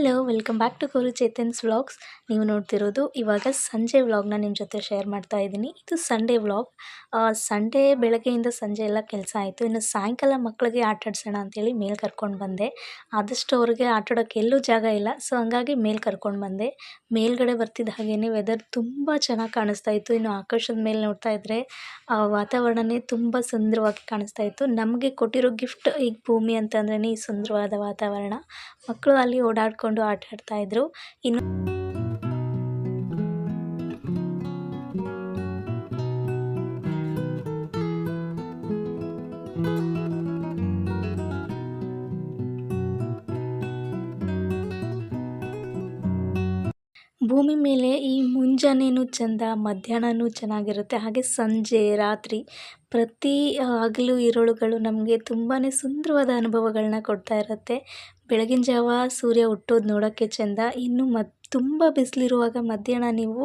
Hello welcome back to కోరు చైతన్స్ blogs ನೀವು ನೋಡ್ತಿರೋದು ಇವಾಗ ಸಂಜೆ ವ್ಲಾಗ್ನ ನಿಮ್ಮ ಜೊತೆ ಶೇರ್ ಮಾಡ್ತಾ ಇದ್ದೀನಿ. ಇದು ಸಂಡೇ ವ್ಲಾಗ್. ಸಂಡೇ ಬೆಳಗ್ಗೆಯಿಂದ ಸಂಜೆ ಎಲ್ಲ ಕೆಲಸ ಆಯಿತು. ಇನ್ನು ಸಾಯಂಕಾಲ ಮಕ್ಕಳಿಗೆ ಆಟ ಆಡ್ಸೋಣ ಅಂತೇಳಿ ಮೇಲೆ ಕರ್ಕೊಂಡು ಬಂದೆ. ಆದಷ್ಟು ಅವ್ರಿಗೆ ಆಟ ಆಡೋಕ್ಕೆ ಎಲ್ಲೂ ಜಾಗ ಇಲ್ಲ. ಸೊ, ಹಂಗಾಗಿ ಮೇಲೆ ಕರ್ಕೊಂಡು ಬಂದೆ. ಮೇಲ್ಗಡೆ ಬರ್ತಿದ್ದ ಹಾಗೇ ವೆದರ್ ತುಂಬ ಚೆನ್ನಾಗಿ ಕಾಣಿಸ್ತಾ ಇತ್ತು. ಇನ್ನು ಆಕಾಶದ ಮೇಲೆ ನೋಡ್ತಾ ಇದ್ದರೆ ಆ ವಾತಾವರಣನೇ ತುಂಬ ಸುಂದರವಾಗಿ ಕಾಣಿಸ್ತಾ ಇತ್ತು. ನಮಗೆ ಕೊಟ್ಟಿರೋ ಗಿಫ್ಟ್ ಈಗ ಭೂಮಿ ಅಂತಂದ್ರೇ ಈ ಸುಂದರವಾದ ವಾತಾವರಣ. ಮಕ್ಕಳು ಅಲ್ಲಿ ಓಡಾಡಿಕೊಂಡು ಆಟ ಆಡ್ತಾ ಇದ್ರು. ಇನ್ನು ಭೂಮಿ ಮೇಲೆ ಈ ಮುಂಜಾನೆಯೂ ಚೆಂದ ಮಧ್ಯಾಹ್ನವೂ ಚೆನ್ನಾಗಿರುತ್ತೆ. ಹಾಗೆ ಸಂಜೆ, ರಾತ್ರಿ ಪ್ರತಿ ಹಗಲು ಇರುಳುಗಳು ನಮಗೆ ತುಂಬಾ ಸುಂದರವಾದ ಅನುಭವಗಳನ್ನ ಕೊಡ್ತಾ ಇರುತ್ತೆ. ಬೆಳಗಿನ ಜಾವ ಸೂರ್ಯ ಹುಟ್ಟೋದು ನೋಡೋಕ್ಕೆ ಚೆಂದ. ಇನ್ನು ಮತ್ ತುಂಬ ಬಿಸಿಲಿರುವಾಗ ಮಧ್ಯಾಹ್ನ ನೀವು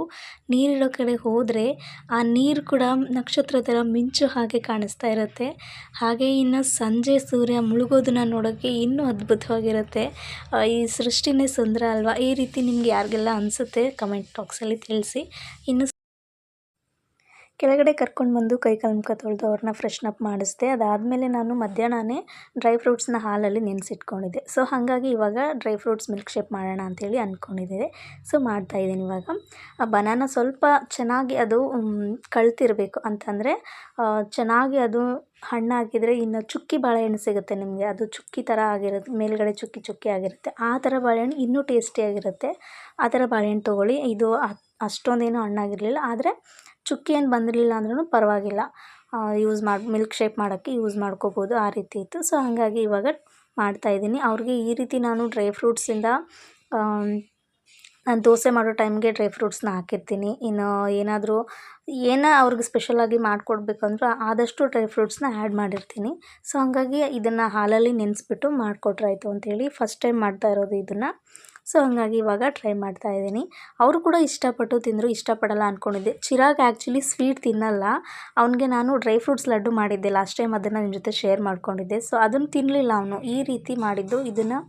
ನೀರಿರೋ ಕಡೆ ಹೋದರೆ ಆ ನೀರು ಕೂಡ ನಕ್ಷತ್ರ ಥರ ಮಿಂಚು ಹಾಗೆ ಕಾಣಿಸ್ತಾ ಇರುತ್ತೆ. ಹಾಗೆ ಇನ್ನು ಸಂಜೆ ಸೂರ್ಯ ಮುಳುಗೋದನ್ನು ನೋಡೋಕ್ಕೆ ಇನ್ನೂ ಅದ್ಭುತವಾಗಿರುತ್ತೆ. ಈ ಸೃಷ್ಟಿನೇ ಸುಂದರ ಅಲ್ವಾ? ಈ ರೀತಿ ನಿಮ್ಗೆ ಯಾರಿಗೆಲ್ಲ ಅನಿಸುತ್ತೆ, ಕಮೆಂಟ್ ಬಾಕ್ಸಲ್ಲಿ ತಿಳಿಸಿ. ಇನ್ನು ಕೆಳಗಡೆ ಕರ್ಕೊಂಡು ಬಂದು ಕೈ ಮುಖ ತೊಳೆದು ಅವ್ರನ್ನ ಫ್ರೆಶ್ನಪ್ ಮಾಡಿಸ್ದೆ. ಅದಾದಮೇಲೆ ನಾನು ಮಧ್ಯಾಹ್ನನೇ ಡ್ರೈ ಫ್ರೂಟ್ಸ್ನ ಹಾಲಲ್ಲಿ ನೆನೆಸಿಟ್ಕೊಂಡಿದ್ದೆ. ಸೊ ಹಾಗಾಗಿ ಇವಾಗ ಡ್ರೈ ಫ್ರೂಟ್ಸ್ ಮಿಲ್ಕ್ ಶೇಪ್ ಮಾಡೋಣ ಅಂಥೇಳಿ ಅಂದ್ಕೊಂಡಿದ್ದೆ ಸೊ ಮಾಡ್ತಾಯಿದ್ದೀನಿ ಇವಾಗ. ಆ ಬನಾನ ಸ್ವಲ್ಪ ಚೆನ್ನಾಗಿ ಅದು ಕಳ್ತಿರಬೇಕು ಅಂತಂದರೆ ಚೆನ್ನಾಗಿ ಅದು ಹಣ್ಣಾಗಿದ್ದರೆ ಇನ್ನು ಚುಕ್ಕಿ ಬಾಳೆಹಣ್ಣು ಸಿಗುತ್ತೆ ನಿಮಗೆ. ಅದು ಚುಕ್ಕಿ ಥರ ಆಗಿರುತ್ತೆ, ಮೇಲ್ಗಡೆ ಚುಕ್ಕಿ ಚುಕ್ಕಿ ಆಗಿರುತ್ತೆ. ಆ ಥರ ಬಾಳೆಹಣ್ಣು ಇನ್ನೂ ಟೇಸ್ಟಿಯಾಗಿರುತ್ತೆ ಆ ಥರ ಬಾಳೆಹಣ್ಣು ತೊಗೊಳ್ಳಿ. ಇದು ಅಷ್ಟೊಂದೇನು ಹಣ್ಣಾಗಿರಲಿಲ್ಲ. ಆದರೆ ಚುಕ್ಕಿ ಏನು ಬಂದಿರಲಿಲ್ಲ ಅಂದ್ರೂ ಪರವಾಗಿಲ್ಲ. ಯೂಸ್ ಮಾಡಿ ಮಿಲ್ಕ್ ಶೇಕ್ ಮಾಡೋಕ್ಕೆ ಯೂಸ್ ಮಾಡ್ಕೋಬೋದು, ಆ ರೀತಿ ಇತ್ತು. ಸೊ ಹಾಗಾಗಿ ಇವಾಗ ಮಾಡ್ತಾಯಿದ್ದೀನಿ ಅವ್ರಿಗೆ ಈ ರೀತಿ ನಾನು ಡ್ರೈ ಫ್ರೂಟ್ಸಿಂದ ನಾನು ದೋಸೆ ಮಾಡೋ ಟೈಮ್ಗೆ ಡ್ರೈ ಫ್ರೂಟ್ಸ್ನ ಹಾಕಿರ್ತೀನಿ. ಇನ್ನು ಏನಾದರೂ, ಏನೋ ಅವ್ರಿಗೆ ಸ್ಪೆಷಲಾಗಿ ಮಾಡಿಕೊಡ್ಬೇಕಂದ್ರೂ ಆದಷ್ಟು ಡ್ರೈ ಫ್ರೂಟ್ಸ್ನ ಆ್ಯಡ್ ಮಾಡಿರ್ತೀನಿ. ಸೊ ಹಾಗಾಗಿ ಇದನ್ನು ಹಾಲಲ್ಲಿ ನೆನೆಸ್ಬಿಟ್ಟು ಮಾಡಿಕೊಟ್ರಾಯ್ತು ಅಂತೇಳಿ ಫಸ್ಟ್ ಟೈಮ್ ಮಾಡ್ತಾ ಇರೋದು ಇದನ್ನು. ಸೊ ಹಂಗಾಗಿ ಇವಾಗ ಟ್ರೈ ಮಾಡ್ತಾ ಇದ್ದೀನಿ. ಅವರು ಕೂಡ ಇಷ್ಟಪಟ್ಟು ತಿಂದರು, ಇಷ್ಟಪಡಲ್ಲ ಅಂದ್ಕೊಂಡಿದ್ದೆ ಚಿರಾಗ್ ಆ್ಯಕ್ಚುಲಿ ಸ್ವೀಟ್ ತಿನ್ನಲ್ಲ. ಅವನಿಗೆ ನಾನು ಡ್ರೈ ಫ್ರೂಟ್ಸ್ ಲಡ್ಡು ಮಾಡಿದ್ದೆ ಲಾಸ್ಟ್ ಟೈಮ್ ಅದನ್ನು ನಿಮ್ಮ ಜೊತೆ ಶೇರ್ ಮಾಡ್ಕೊಂಡಿದ್ದೆ. ಸೊ ಅದನ್ನು ತಿನ್ನಲಿಲ್ಲ ಅವನು. ಈ ರೀತಿ ಮಾಡಿದ್ದು, ಇದನ್ನು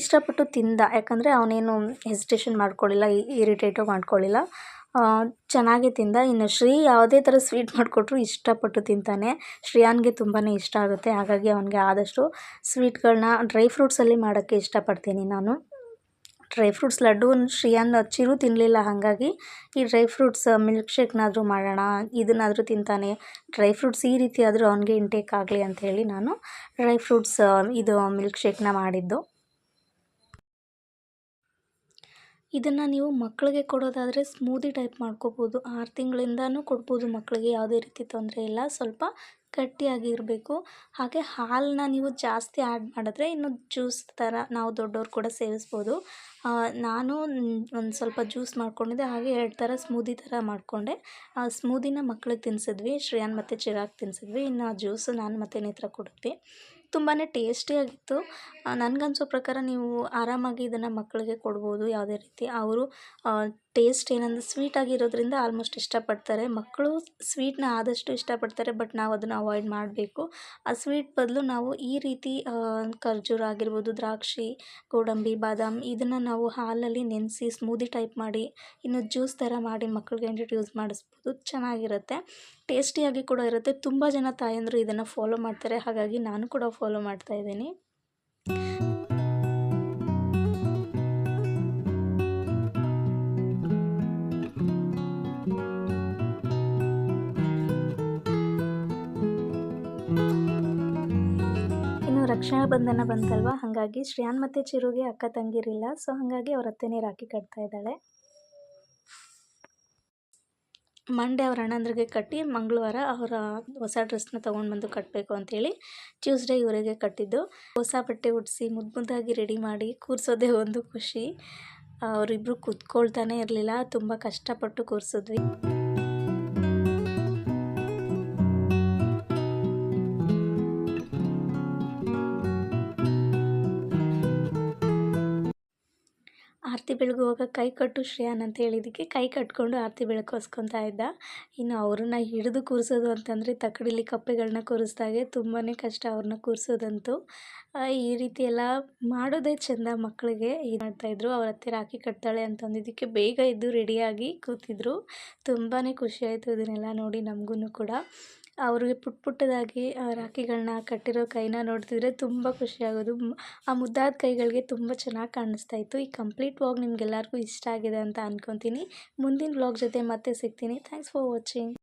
ಇಷ್ಟಪಟ್ಟು ತಿಂದ. ಯಾಕಂದರೆ ಅವನೇನು ಹೆಸಿಟೇಷನ್ ಮಾಡ್ಕೊಳ್ಳಿಲ್ಲ ಇರಿಟೇಟು ಮಾಡ್ಕೊಳ್ಳಿಲ್ಲ ಚೆನ್ನಾಗಿ ತಿಂದ. ಇನ್ನು ಶ್ರೀ ಯಾವುದೇ ಥರ ಸ್ವೀಟ್ ಮಾಡಿಕೊಟ್ರು ಇಷ್ಟಪಟ್ಟು ತಿಂತಾನೆ. ಶ್ರೇಯಾನ್ಗೆ ತುಂಬಾ ಇಷ್ಟ ಆಗುತ್ತೆ. ಹಾಗಾಗಿ ಅವನಿಗೆ ಆದಷ್ಟು ಸ್ವೀಟ್ಗಳನ್ನ ಡ್ರೈ ಫ್ರೂಟ್ಸಲ್ಲಿ ಮಾಡೋಕ್ಕೆ ಇಷ್ಟಪಡ್ತೀನಿ ನಾನು. ಡ್ರೈ ಫ್ರೂಟ್ಸ್ ಲಡ್ಡು ಶ್ರೀಯಾನ್ ಚಿರು ತಿನ್ನಲಿಲ್ಲ ಹಾಗಾಗಿ ಈ ಡ್ರೈ ಫ್ರೂಟ್ಸ್ ಮಿಲ್ಕ್ ಶೇಕ್ನಾದರೂ ಮಾಡೋಣ, ಇದನ್ನಾದರೂ ತಿಂತಾನೆ, ಡ್ರೈ ಫ್ರೂಟ್ಸ್ ಈ ರೀತಿ ಆದರೂ ಅವನಿಗೆ ಇಂಟೇಕ್ ಆಗಲಿ ಅಂತ ಹೇಳಿ ನಾನು ಡ್ರೈ ಫ್ರೂಟ್ಸ್ ಇದು ಮಿಲ್ಕ್ ಶೇಕ್ನ ಮಾಡಿದ್ದು. ಇದನ್ನು ನೀವು ಮಕ್ಕಳಿಗೆ ಕೊಡೋದಾದರೆ ಸ್ಮೂದಿ ಟೈಪ್ ಮಾಡ್ಕೋಬೋದು. ಆರು ತಿಂಗಳಿಂದನೂ ಕೊಡ್ಬೋದು ಮಕ್ಕಳಿಗೆ ಯಾವುದೇ ರೀತಿ ತೊಂದರೆ ಇಲ್ಲ. ಸ್ವಲ್ಪ ಗಟ್ಟಿಯಾಗಿರಬೇಕು. ಹಾಗೆ ಹಾಲನ್ನ ನೀವು ಜಾಸ್ತಿ ಆ್ಯಡ್ ಮಾಡಿದ್ರೆ ಇನ್ನು ಜ್ಯೂಸ್ ಥರ ನಾವು ದೊಡ್ಡವ್ರು ಕೂಡ ಸೇವಿಸ್ಬೋದು. ನಾನು ಒಂದು ಸ್ವಲ್ಪ ಜ್ಯೂಸ್ ಮಾಡ್ಕೊಂಡಿದ್ದೆ, ಹಾಗೆ ಎರಡು ಥರ ಸ್ಮೂದಿ ಥರ ಮಾಡಿಕೊಂಡೆ. ಆ ಸ್ಮೂದಿನ ಮಕ್ಳಿಗೆ ತಿನ್ಸಿದ್ವಿ, ಶ್ರೇಯಾನ್ ಮತ್ತು ಚಿರಾಗ್ ತಿನ್ಸಿದ್ವಿ. ಇನ್ನು ಆ ಜ್ಯೂಸು ನಾನು ಮತ್ತು ನೇತ್ರ ಕೊಡಿದ್ವಿ ತುಂಬಾ ಟೇಸ್ಟಿಯಾಗಿತ್ತು ನನಗನ್ಸೋ ಪ್ರಕಾರ ನೀವು ಆರಾಮಾಗಿ ಇದನ್ನು ಮಕ್ಕಳಿಗೆ ಕೊಡ್ಬೋದು ಯಾವುದೇ ರೀತಿ. ಅವರು ಟೇಸ್ಟ್ ಏನಂದ್ರೆ ಸ್ವೀಟಾಗಿರೋದ್ರಿಂದ ಆಲ್ಮೋಸ್ಟ್ ಇಷ್ಟಪಡ್ತಾರೆ. ಮಕ್ಕಳು ಸ್ವೀಟ್ನ ಆದಷ್ಟು ಇಷ್ಟಪಡ್ತಾರೆ ಬಟ್ ನಾವು ಅದನ್ನು ಅವಾಯ್ಡ್ ಮಾಡಬೇಕು. ಆ ಸ್ವೀಟ್ ಬದಲು ನಾವು ಈ ರೀತಿ ಖರ್ಜೂರ ಆಗಿರ್ಬೋದು, ದ್ರಾಕ್ಷಿ, ಗೋಡಂಬಿ, ಬಾದಾಮಿ ಇದನ್ನು ನಾವು ಹಾಲಲ್ಲಿ ನೆನೆಸಿ ಸ್ಮೂದಿ ಟೈಪ್ ಮಾಡಿ, ಇನ್ನು ಜ್ಯೂಸ್ ಥರ ಮಾಡಿ ಮಕ್ಕಳಿಗೆ ಇಂಟ್ರಡ್ಯೂಸ್ ಮಾಡಿಸ್ಬೋದು. ಚೆನ್ನಾಗಿರುತ್ತೆ. ಟೇಸ್ಟಿಯಾಗಿ ಕೂಡ ಇರುತ್ತೆ. ತುಂಬ ಜನ ತಾಯಂದರು ಇದನ್ನು ಫಾಲೋ ಮಾಡ್ತಾರೆ. ಹಾಗಾಗಿ ನಾನು ಕೂಡ ಫಾಲೋ ಮಾಡ್ತಾಯಿದ್ದೀನಿ ರಕ್ಷಾ ಬಂಧನ ಬಂತಲ್ವ? ಹಾಗಾಗಿ ಶ್ರೇಯಾನ್ ಮತ್ತು ಚಿರುಗೆ ಅಕ್ಕ ತಂಗಿರಿಲ್ಲ ಸೊ ಹಾಗಾಗಿ ಅವ್ರ ಅತ್ತೆನೇ ರಾಖಿ ಕಟ್ತಾ ಇದ್ದಾಳೆ. ಮಂಡೇ ಅವ್ರ ಅಣ್ಣಂದ್ರಿಗೆ ಕಟ್ಟಿ ಮಂಗಳವಾರ ಅವರ ಹೊಸ ಡ್ರೆಸ್ನ ತೊಗೊಂಡು ಬಂದು ಕಟ್ಟಬೇಕು ಅಂಥೇಳಿ ಟ್ಯೂಸ್ಡೇ ಇವರಿಗೆ ಕಟ್ಟಿದ್ದು. ಹೊಸ ಬಟ್ಟೆ ಉಡಿಸಿ ಮುದ್ದು ಮುದ್ದಾಗಿ ರೆಡಿ ಮಾಡಿ ಕೂರಿಸೋದೇ ಒಂದು ಖುಷಿ. ಅವರಿಬ್ಬರು ಕೂತ್ಕೊಳ್ತಾನೆ ಇರಲಿಲ್ಲ, ತುಂಬ ಕಷ್ಟಪಟ್ಟು ಕೂರಿಸಿದ್ವಿ. ಬೆಳಗು ಹೋಗ ಕೈ ಕಟ್ಟು ಶ್ರೇಯಾನ್ ಅಂತ ಹೇಳಿದ್ದಕ್ಕೆ ಕೈ ಕಟ್ಕೊಂಡು ಆರತಿ ಬೆಳಕೋಸ್ಕೊತಾ ಇದ್ದ. ಇನ್ನು ಅವ್ರನ್ನ ಹಿಡಿದು ಕೂರಿಸೋದು ಅಂತಂದರೆ ತಕ್ಕಡಿಲಿ ಕಪ್ಪೆಗಳನ್ನ ಕೂರಿಸ್ದಾಗೆ ತುಂಬಾ ಕಷ್ಟ ಅವ್ರನ್ನ ಕೂರಿಸೋದಂತೂ. ಈ ರೀತಿ ಎಲ್ಲ ಮಾಡೋದೇ ಚೆಂದ ಮಕ್ಕಳಿಗೆ ಇದು ಮಾಡ್ತಾಯಿದ್ರು ಅವ್ರ ಹತ್ತಿರ ರಾಖಿ ಕಟ್ತಾಳೆ ಅಂತಂದಿದ್ದಕ್ಕೆ ಬೇಗ ಇದ್ದು ರೆಡಿಯಾಗಿ ಕೂತಿದ್ರು. ತುಂಬಾ ಖುಷಿಯಾಯಿತು ಇದನ್ನೆಲ್ಲ ನೋಡಿ ನಮಗೂ ಕೂಡ. ಅವ್ರಿಗೆ ಪುಟ್ಟ ಪುಟ್ಟದಾಗಿ ರಾಖಿಗಳನ್ನ ಕಟ್ಟಿರೋ ಕೈನ ನೋಡ್ತಿದ್ರೆ ತುಂಬ ಖುಷಿಯಾಗೋದು. ಆ ಮುದ್ದಾದ ಕೈಗಳಿಗೆ ತುಂಬ ಚೆನ್ನಾಗಿ ಕಾಣಿಸ್ತಾ ಇತ್ತು. ಈ ಕಂಪ್ಲೀಟ್ ವ್ಲಾಗ್ ನಿಮ್ಗೆಲ್ಲರಿಗೂ ಇಷ್ಟ ಆಗಿದೆ ಅಂತ ಅಂದ್ಕೊತೀನಿ ಮುಂದಿನ ವ್ಲಾಗ್ ಜೊತೆ ಮತ್ತೆ ಸಿಗ್ತೀನಿ. Thanks for watching.